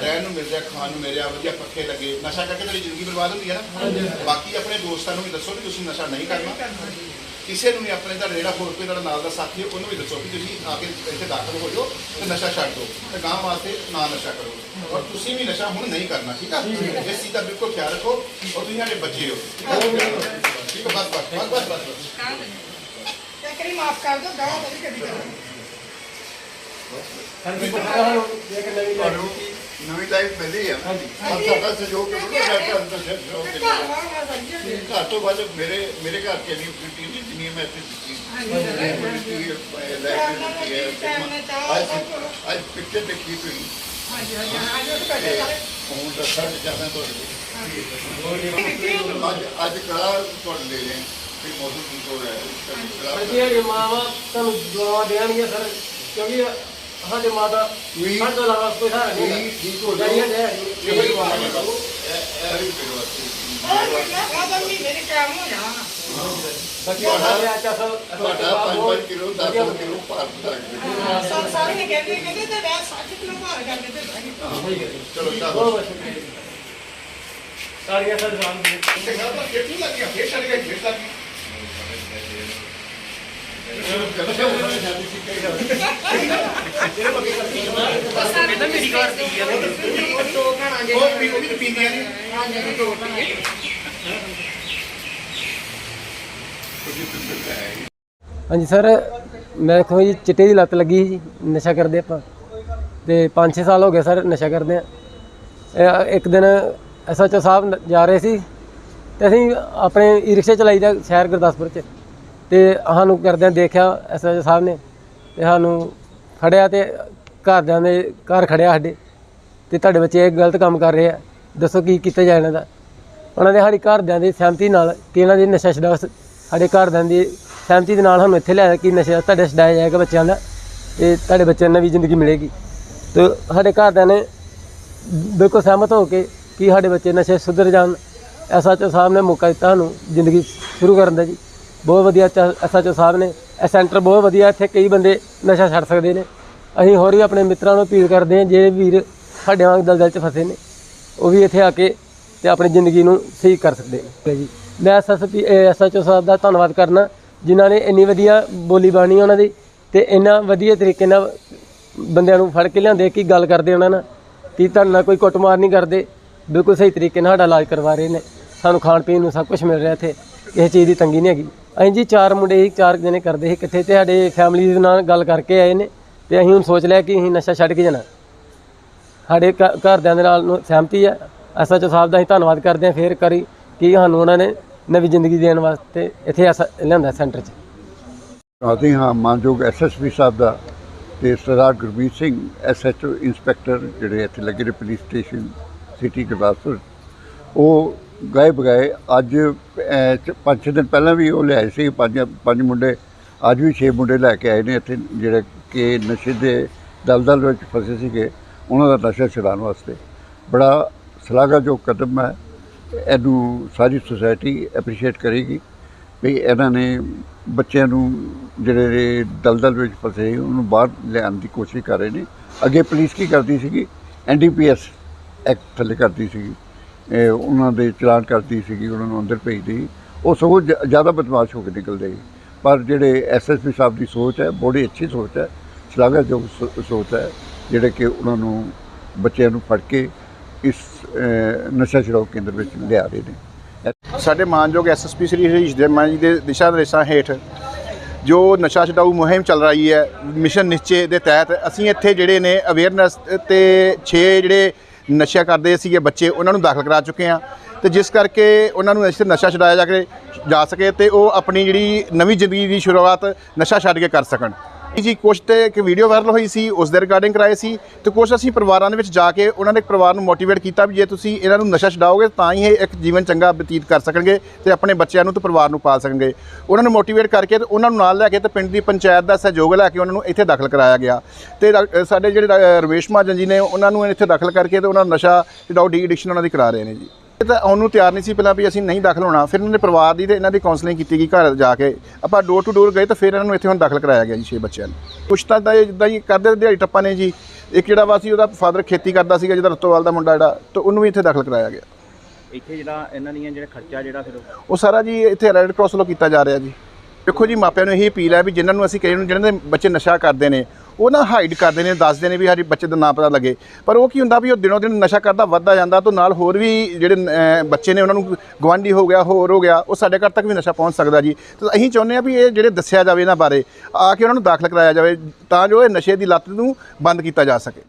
ਰਹਿਣ ਨੂੰ ਮਿਲ ਜਾ ਖਾਣ ਨੂੰ ਮਿਲਿਆ, ਵਧੀਆ ਪੱਖੇ ਲੱਗੇ। ਨਸ਼ਾ ਕਰਕੇ ਤੇਰੀ ਜ਼ਿੰਦਗੀ ਬਰਬਾਦ ਹੁੰਦੀ ਹੈ ਨਾ। ਬਾਕੀ ਆਪਣੇ ਦੋਸਤਾਂ ਨੂੰ ਵੀ ਦੱਸੋ ਕਿ ਤੁਸੀਂ ਨਸ਼ਾ ਨਹੀਂ ਕਰਨਾ। ਕਿਸੇ ਨੂੰ ਵੀ ਆਪਣੇ ਦਾ ਜਿਹੜਾ ਹੋਰ ਕੋਈ ਤੁਹਾਡਾ ਨਾਲ ਦਾ ਸਾਥੀ ਹੈ ਉਹਨੂੰ ਵੀ ਦੱਸੋ ਕਿ ਤੁਸੀਂ ਆ ਕੇ ਇੱਥੇ ਦਾਖਲ ਹੋ ਜਾਓ ਤੇ ਨਸ਼ਾ ਛੱਡ ਦਿਓ ਤੇ ਗਾਂ ਵਾਸਤੇ ਨਾ ਨਸ਼ਾ ਕਰੋ। ਔਰ ਤੁਸੀਂ ਵੀ ਨਸ਼ਾ ਹੁਣ ਨਹੀਂ ਕਰਨਾ ਠੀਕ ਆ? ਇਸ ਚੀਜ਼ ਦਾ ਬਿਲਕੁਲ ਖਿਆਲ ਰੱਖੋ ਔਰ ਤੁਸੀਂ ਸਾਡੇ ਬੱਚੇ ਹੋ ਠੀਕ ਹੈ। ਹੈ ਬਸ ਬਸ ਬਸ ਬਸ ਬਸ। ਮਾਫ ਕਰ ਦਿਓ ਗਾਲਾਂ ਕਦੀ ਕਦੀ ਕਰਾਂਗੇ ਤੁਹਾਨੂੰ ਨਵੀਂ ਲਾਈਫ ਮਿਲੀ ਆ। ਆਪ ਤੁਹਾਡਾ ਸਹਿਯੋਗ ਕਰੋ ਮੈਂ ਤੁਹਾਡਾ ਸਹਿਯੋਗ ਕਰਾਂਗਾ ਘਰ ਤੋਂ ਬਾਅਦ ਮੇਰੇ ਮੇਰੇ ਘਰ ਕੇ ਨਹੀਂ ਫਿੱਟੀ ਨਹੀਂ ਜਿੰਨੀ ਮੈਂ ਇੱਥੇ ਦਿੱਤੀ। ਅੱਜ ਅੱਜ ਪਿਕਚਰ ਦੇਖੀ ਤੁਸੀਂ ਹੁਣ ਤਾਂ ਸੱਚ ਜਾਣਾ ਤੁਹਾਡੇ ਅੱਜ ਅੱਜ ਕਲਾ ਤੁਹਾਡੇ ਲੈ ਰਹੇ ਕਿ ਮੌਸਮ ਠੀਕ ਹੋ ਰਿਹਾ ਹੈ। ਜੀ ਮਾਵਾ ਤੁਹਾਨੂੰ ਦੁਆ ਦੇਣਗੇ ਸਰ ਕਿਉਂਕਿ ਸਾਡੇ ਮਾਤਾ ਵੀ- ਸਾਡੇ ਤੋਂ ਇਲਾਵਾ ਕੋਈ ਸਹਾਰਾ ਨਹੀਂ। ਵੀ ਠੀਕ ਹੋ ਜਾਈਏ ਜਾਓ। ਹੈ। ਇਹ ਬੜੀ ਬਾਤ ਹੈ। ਇਹ ਇਹ ਵੀ ਮੇਰੇ ਵਾਸਤੇ ਮੇਰੇ ਕੰਮ ਹੋ ਜਾਣਾ। ਬਾਕੀ ਸਾਡੇ ਆਚਾ ਸਰ ਤੁਹਾਡਾ 5 ਕਿਲੋ 10 ਕਿਲੋ ਭਾਰ ਤੱਕ ਸਭ ਸਾਰੇ ਨੇ ਕਹਿੰਦੇ ਕਹਿੰਦੇ ਤੇ ਮੈਂ 60 ਕਿਲੋ ਭਾਰ ਕਰਕੇ ਤੇ ਬਹਿ ਗਈ ਚਲੋ ਬਹੁਤ ਚਾਹੋ ਬਹੁਤ ਸ਼ੁਕਰੀਆ ਸਾਰੀਆਂ ਸਰ ਜਾਨ ਦੀ ਤੇ ਗੱਲ ਤਾਂ ਫੇਰ ਨਹੀਂ ਲੱਗੀ ਫੇਰ ਉਹ ਵੀ ਉਹ ਵੀ ਪੀਂਦੀਆਂ ਨੇ ਹਾਂਜੀ ਸਰ, ਮੈਂ ਦੇਖੋ ਜੀ, ਚਿੱਟੇ ਦੀ ਲੱਤ ਲੱਗੀ ਸੀ ਜੀ ਨਸ਼ਾ ਕਰਦੇ ਆਪਾਂ। ਤੇ 5-6 ਸਾਲ ਹੋ ਗਏ ਸਰ ਨਸ਼ਾ ਕਰਦੇ ਆ। ਇੱਕ ਦਿਨ ਐਸਐਚਓ ਸਾਹਿਬ ਜਾ ਰਹੇ ਸੀ ਤੇ ਅਸੀਂ ਆਪਣੇ ਈ ਰਿਕਸ਼ਾ ਚਲਾਈ ਦਾ ਸ਼ਹਿਰ ਗੁਰਦਾਸਪੁਰ ਚ। ਤੇ ਸਾਨੂੰ ਕਰਦਿਆਂ ਦੇਖਿਆ ਐਸਐਚਓ ਸਾਹਿਬ ਨੇ ਤੇ ਸਾਨੂੰ ਖੜਿਆ ਤੇ ਘਰਦਿਆਂ ਦੇ ਘਰ ਖੜਿਆ ਸਾਡੇ ਤੇ ਤੁਹਾਡੇ ਬੱਚੇ ਇਹ ਗਲਤ ਕੰਮ ਕਰ ਰਹੇ ਆ। ਦੱਸੋ ਕੀ ਕੀਤਾ ਜਾਏ ਇਹਨਾਂ ਦਾ। ਉਹਨਾਂ ਦੇ ਸਾਡੀ ਘਰਦਿਆਂ ਦੀ ਸਹਿਮਤੀ ਨਾਲ ਕਿ ਇਹਨਾਂ ਦੀ ਨਸ਼ਾ ਛਡਾ ਸਾਡੇ ਘਰਦਿਆਂ ਦੀ ਸਹਿਮਤੀ ਦੇ ਨਾਲ ਸਾਨੂੰ ਇੱਥੇ ਲਿਆ ਕਿ ਨਸ਼ਾ ਤੁਹਾਡੇ ਛਡਾਇਆ ਜਾਏਗਾ ਬੱਚਿਆਂ ਦਾ ਤੇ ਤੁਹਾਡੇ ਬੱਚਿਆਂ ਨੂੰ ਵੀ ਜ਼ਿੰਦਗੀ ਮਿਲੇਗੀ। ਤੇ ਸਾਡੇ ਘਰਦਿਆਂ ਨੇ ਬਿਲਕੁਲ ਸਹਿਮਤ ਹੋ ਕੇ ਕਿ ਸਾਡੇ ਬੱਚੇ ਨਸ਼ੇ ਸੁਧਰ ਜਾਣ। ਐਸਐਚਓ ਸਾਹਿਬ ਨੇ ਮੌਕਾ ਦਿੱਤਾ ਸਾਨੂੰ ਜ਼ਿੰਦਗੀ ਸ਼ੁਰੂ ਕਰਨ ਦਾ ਜੀ। ਬਹੁਤ ਵਧੀਆ ਐਸਐਚਓ ਸਾਹਿਬ ਨੇ ਇਹ ਸੈਂਟਰ ਬਹੁਤ ਵਧੀਆ, ਇੱਥੇ ਕਈ ਬੰਦੇ ਨਸ਼ਾ ਛੱਡ ਸਕਦੇ ਨੇ। ਅਸੀਂ ਹੋਰ ਵੀ ਆਪਣੇ ਮਿੱਤਰਾਂ ਨੂੰ ਅਪੀਲ ਕਰਦੇ ਹਾਂ ਜਿਹੜੇ ਵੀਰ ਸਾਡੇ ਵਾਂਗ ਦਲਦਲ 'ਚ ਫਸੇ ਨੇ, ਉਹ ਵੀ ਇੱਥੇ ਆ ਕੇ ਤੇ ਆਪਣੀ ਜ਼ਿੰਦਗੀ ਨੂੰ ਸਹੀ ਕਰ ਸਕਦੇ ਨੇ। ਜੀ। ਮੈਂ ਐਸਐਸਪੀ ਐਸਐਚਓ ਸਾਹਿਬ ਦਾ ਧੰਨਵਾਦ ਕਰਨਾ, ਜਿਨ੍ਹਾਂ ਨੇ ਇੰਨੀ ਵਧੀਆ ਬੋਲੀ ਬਾਣੀ ਉਹਨਾਂ ਦੀ ਤੇ ਇੰਨਾ ਵਧੀਆ ਤਰੀਕੇ ਨਾਲ ਬੰਦਿਆਂ ਨੂੰ ਫੜ ਕੇ ਲਿਆਂਦੇ ਕਿ ਗੱਲ ਕਰਦੇ ਉਹਨਾਂ ਨਾਲ, ਕਿ ਤੁਹਾਡੇ ਨਾਲ ਕੋਈ ਕੁੱਟਮਾਰ ਨਹੀਂ ਕਰਦੇ, ਬਿਲਕੁਲ ਸਹੀ ਤਰੀਕੇ ਨਾਲ ਸਾਡਾ ਇਲਾਜ ਕਰਵਾ ਰਹੇ ਨੇ। ਸਾਨੂੰ ਖਾਣ ਪੀਣ ਨੂੰ ਸਭ ਕੁਝ ਮਿਲ ਰਿਹਾ ਇੱਥੇ, ਕਿਸੇ ਚੀਜ਼ ਦੀ ਤੰਗੀ ਨਹੀਂ ਹੈਗੀ। ਅਸੀਂ ਜੀ ਚਾਰ ਮੁੰਡੇ ਸੀ ਚਾਰ ਜਣੇ ਕਰਦੇ ਸੀ ਇਕੱਠੇ ਤੇ ਸਾਡੇ ਫੈਮਿਲੀ ਦੇ ਨਾਲ ਗੱਲ ਕਰਕੇ ਆਏ ਨੇ ਤੇ ਅਸੀਂ ਹੁਣ ਸੋਚ ਲਿਆ ਕਿ ਅਸੀਂ ਨਸ਼ਾ ਛੱਡ ਕੇ ਜਾਣਾ। ਸਾਡੇ ਘ- ਘਰਦਿਆਂ ਦੇ ਨਾਲ ਨੂੰ ਸਹਿਮਤੀ ਹੈ ਐਸਐਚਓ ਸਾਹਿਬ ਦਾ ਅਸੀਂ ਧੰਨਵਾਦ ਕਰਦੇ ਹਾਂ ਫੇਰ ਕਰੀ ਕਿ ਸਾਨੂੰ ਉਹਨਾਂ ਨੇ ਨਵੀਂ ਜ਼ਿੰਦਗੀ ਦੇਣ ਵਾਸਤੇ ਇੱਥੇ ਐਸਾ, ਲਿਆਂਦਾ ਸੈਂਟਰ 'ਚ। ਅਸੀਂ ਹਾਂ ਮਾਨਯੋਗ ਐਸਐਸਪੀ ਸਾਹਿਬ ਦਾ ਤੇ ਸਰਦਾਰ ਗੁਰਮੀਤ ਸਿੰਘ ਐਸਐਚਓ ਇੰਸਪੈਕਟਰ ਜਿਹੜੇ ਇੱਥੇ ਲੱਗੇ ਨੇ ਪੁਲਿਸ ਸਟੇਸ਼ਨ ਸਿਟੀ ਗੁਰਦਾਸਪੁਰ, ਉਹ ਗਏ ਬਗਾਏ। ਅੱਜ ਅਹ, ਪੰਜ ਛੇ ਦਿਨ ਪਹਿਲਾਂ ਵੀ ਉਹ ਲਿਆਏ ਸੀ। ਪੰਜ ਪੰਜ ਮੁੰਡੇ ਅੱਜ ਵੀ ਛੇ ਮੁੰਡੇ ਲੈ ਕੇ ਆਏ ਨੇ ਇੱਥੇ ਜਿਹੜੇ ਕਿ ਨਸ਼ੇ ਦੇ ਦਲਦਲ ਵਿੱਚ ਫਸੇ ਸੀਗੇ। ਉਹਨਾਂ ਦਾ ਨਸ਼ਾ ਛੁਡਾਉਣ ਵਾਸਤੇ। ਬੜਾ ਸ਼ਲਾਘਾਯੋਗ ਕਦਮ ਹੈ। ਇਹਨੂੰ ਸਾਰੀ ਸੁਸਾਇਟੀ ਐਪਰੀਸ਼ੀਏਟ ਕਰੇਗੀ ਵੀ ਇਹਨਾਂ ਨੇ ਬੱਚਿਆਂ ਨੂੰ ਜਿਹੜੇ ਦਲਦਲ ਵਿੱਚ ਫਸੇ ਸੀ, ਉਹਨੂੰ ਬਾਹਰ ਲਿਆਉਣ ਦੀ ਕੋਸ਼ਿਸ਼ ਕਰ ਰਹੇ ਨੇ। ਅੱਗੇ ਪੁਲਿਸ ਕੀ ਕਰਦੀ ਸੀਗੀ? ਐਨਡੀਪੀਐਸ ਐਕਟ ਥੱਲੇ ਕਰਦੀ ਸੀਗੀ। ਇਹ ਉਹਨਾਂ ਦੇ ਚਲਾਨ ਕਰਦੀ ਸੀਗੀ, ਉਹਨਾਂ ਨੂੰ ਅੰਦਰ ਭੇਜਦੀ ਸੀ। ਉਹ ਸਗੋਂ ਜ਼ਿਆਦਾ ਬਦਮਾਸ਼ ਹੋ ਕੇ ਨਿਕਲਦੇ ਸੀ ਪਰ ਜਿਹੜੇ ਐਸਐਸਪੀ ਸਾਹਿਬ ਦੀ ਸੋਚ ਹੈ, ਬੜੀ ਅੱਛੀ ਸੋਚ ਹੈ, ਸ਼ਲਾਘਾਯੋਗ ਸੋ- ਸੋਚ ਹੈ, ਜਿਹੜੇ ਕਿ ਉਹਨਾਂ ਨੂੰ ਬੱਚਿਆਂ ਨੂੰ ਫੜ ਕੇ ਇਸ ਨਸ਼ਾ ਛੁਡਾਊ ਕੇਂਦਰ ਵਿੱਚ ਲਿਆ ਰਹੇ ਨੇ ਸਾਡੇ ਮਾਨਯੋਗ ਐਸਐਸਪੀ ਸ੍ਰੀ ਹਰੀਸ਼ ਦੇ ਮਾਨ ਜੀ ਦੇ ਦਿਸ਼ਾ ਨਿਰਦੇਸ਼ਾਂ ਹੇਠ ਜੋ ਨਸ਼ਾ ਛਡਾਊ ਮੁਹਿੰਮ ਚੱਲ ਰਹੀ ਹੈ, ਮਿਸ਼ਨ ਨਿਸ਼ਚੇ ਦੇ ਤਹਿਤ, ਅਸੀਂ ਇੱਥੇ ਜਿਹੜੇ ਨੇ ਅਵੇਅਰਨੈਸ ਤੇ 6 ਜਿਹੜੇ ਨਸ਼ਾ ਕਰਦੇ ਸੀਗੇ ਬੱਚੇ, ਉਹਨਾਂ ਨੂੰ ਦਾਖਲ ਕਰਾ ਚੁੱਕੇ ਆ ਤੇ ਜਿਸ ਕਰਕੇ ਉਹਨਾਂ ਨੂੰ ਇਸ ਨਸ਼ਾ ਛਡਾਇਆ ਜਾ ਕੇ ਜਾ ਸਕੇ ਤੇ ਉਹ ਆਪਣੀ ਜਿਹੜੀ ਨਵੀਂ ਜ਼ਿੰਦਗੀ ਦੀ ਸ਼ੁਰੂਆਤ ਨਸ਼ਾ ਛੱਡ ਕੇ ਕਰ ਸਕਣ। ਜੀ, ਕੁਛ ਤੇ ਇੱਕ ਵੀਡੀਓ ਵਾਇਰਲ ਹੋਈ ਸੀ, ਉਸ ਦੇ ਰਿਗਾਰਡਿੰਗ ਕਰਾਏ ਸੀ। ਤੇ ਕੁਛ ਅਸੀਂ ਪਰਿਵਾਰਾਂ ਦੇ ਵਿੱਚ ਜਾ ਕੇ ਉਹਨਾਂ ਨੇ ਪਰਿਵਾਰ ਨੂੰ ਮੋਟੀਵੇਟ ਕੀਤਾ ਵੀ ਜੇ ਤੁਸੀਂ ਇਹਨਾਂ ਨੂੰ ਨਸ਼ਾ ਛਡਾਓਗੇ, ਤਾਂ ਹੀ ਇਹ ਇੱਕ ਜੀਵਨ ਚੰਗਾ ਬਤੀਤ ਕਰ ਸਕਣਗੇ ਤੇ ਆਪਣੇ ਬੱਚਿਆਂ ਨੂੰ ਤੇ ਪਰਿਵਾਰ ਨੂੰ ਪਾਲ ਸਕਣਗੇ। ਉਹਨਾਂ ਨੂੰ ਮੋਟੀਵੇਟ ਕਰਕੇ ਤੇ ਉਹਨਾਂ ਨੂੰ ਨਾਲ ਲੈ ਕੇ ਤੇ ਪਿੰਡ ਦੀ ਪੰਚਾਇਤ ਦਾ ਸਹਿਯੋਗ ਲੈ ਕੇ ਉਹਨਾਂ ਨੂੰ ਇੱਥੇ ਦਾਖਲ ਕਰਾਇਆ ਗਿਆ। ਤੇ ਡਾ- ਸਾਡੇ ਜਿਹੜੇ ਰਵੇਸ਼ ਮਹਾਜਨ ਜੀ ਨੇ, ਉਹਨਾਂ ਨੂੰ ਇੱਥੇ ਦਾਖਲ ਕਰਕੇ ਤੇ ਉਹਨਾਂ ਨੂੰ ਨਸ਼ਾ ਛਡਾਓ ਡੀ ਐਡਿਕਸ਼ਨ ਉਹਨਾਂ ਦੀ ਕਰਾ ਰਹੇ ਨੇ ਜੀ। ਇਹ ਤਾਂ ਆਉਣ ਨੂੰ ਤਿਆਰ ਨਹੀਂ ਸੀ ਪਹਿਲਾਂ ਵੀ ਅਸੀਂ ਨਹੀਂ ਦਾਖਲ ਹੋਣਾ। ਫਿਰ ਇਹਨਾਂ ਦੇ ਪਰਿਵਾਰ ਦੀ ਤੇ ਇਹਨਾਂ ਦੀ ਕਾਉਂਸਲਿੰਗ ਕੀਤੀ ਗਈ ਘਰ ਜਾ ਕੇ। ਆਪਾਂ ਡੋਰ ਟੂ ਡੋਰ ਗਏ ਤਾਂ ਫਿਰ ਇਹਨਾਂ ਨੂੰ ਇੱਥੇ ਹੁਣ ਦਾਖਲ ਕਰਾਇਆ ਗਿਆ ਜੀ ਛੇ ਬੱਚਿਆਂ ਨੂੰ। ਕੁਛ ਤਾਂ ਤਾਂ ਜਿੱਦਾਂ ਹੀ ਕਰਦੇ ਦਿਹਾੜੀ ਟੱਪਾ ਨੇ ਜੀ। ਇੱਕ ਜਿਹੜਾ ਵਾ ਸੀ ਉਹਦਾ ਫਾਦਰ ਖੇਤੀ ਕਰਦਾ ਸੀਗਾ ਜਿਹਦਾ ਰਤੋਵਾਲ ਦਾ ਮੁੰਡਾ ਜਿਹੜਾ ਤਾਂ ਉਹਨੂੰ ਵੀ ਇੱਥੇ ਦਾਖਲ ਕਰਾਇਆ ਗਿਆ। ਇੱਥੇ ਜਿਹੜਾ ਇਹਨਾਂ ਦੀਆਂ ਜਿਹੜਾ ਖਰਚਾ ਜਿਹੜਾ ਫਿਰ ਉਹ ਸਾਰਾ ਜੀ ਇੱਥੇ ਰੈੱਡ ਕਰਾਸ ਵੱਲੋਂ ਕੀਤਾ ਜਾ ਰਿਹਾ ਜੀ। ਦੇਖੋ ਜੀ, ਮਾਪਿਆਂ ਨੂੰ ਇਹੀ ਅਪੀਲ ਹੈ ਵੀ ਜਿਨ੍ਹਾਂ ਨੂੰ ਅਸੀਂ ਕਹੇ ਨੂੰ ਜਿਹਨਾਂ ਦੇ ਬੱਚੇ ਨਸ਼ਾ ਕਰਦੇ ਨੇ, ਉਹ ਨਾ ਹਾਈਡ ਕਰਦੇ ਨੇ, ਦੱਸਦੇ ਨੇ ਵੀ ਸਾਡੇ ਬੱਚੇ ਦਾ ਨਾਂ ਪਤਾ ਲੱਗੇ। ਪਰ ਉਹ ਕੀ ਹੁੰਦਾ ਵੀ ਉਹ ਦਿਨੋਂ ਦਿਨ ਨਸ਼ਾ ਕਰਦਾ ਵੱਧਦਾ ਜਾਂਦਾ, ਤਾਂ ਨਾਲ ਹੋਰ ਵੀ ਜਿਹੜੇ ਬੱਚੇ ਨੇ ਉਹਨਾਂ ਨੂੰ ਗਵਾਂਢੀ ਹੋ ਗਿਆ, ਹੋਰ ਹੋ ਗਿਆ, ਉਹ ਸਾਡੇ ਘਰ ਤੱਕ ਵੀ ਨਸ਼ਾ ਪਹੁੰਚ ਸਕਦਾ ਜੀ। ਤਾਂ ਅਸੀਂ ਚਾਹੁੰਦੇ ਆ ਵੀ ਇਹ ਜਿਹੜੇ ਦੱਸਿਆ ਜਾਵੇ ਇਹਨਾਂ ਬਾਰੇ, ਆ ਕੇ ਉਹਨਾਂ ਨੂੰ ਦਾਖਲ ਕਰਾਇਆ ਜਾਵੇ, ਤਾਂ ਜੋ ਇਹ ਨਸ਼ੇ ਦੀ ਲੱਤ ਨੂੰ ਬੰਦ ਕੀਤਾ ਜਾ ਸਕੇ।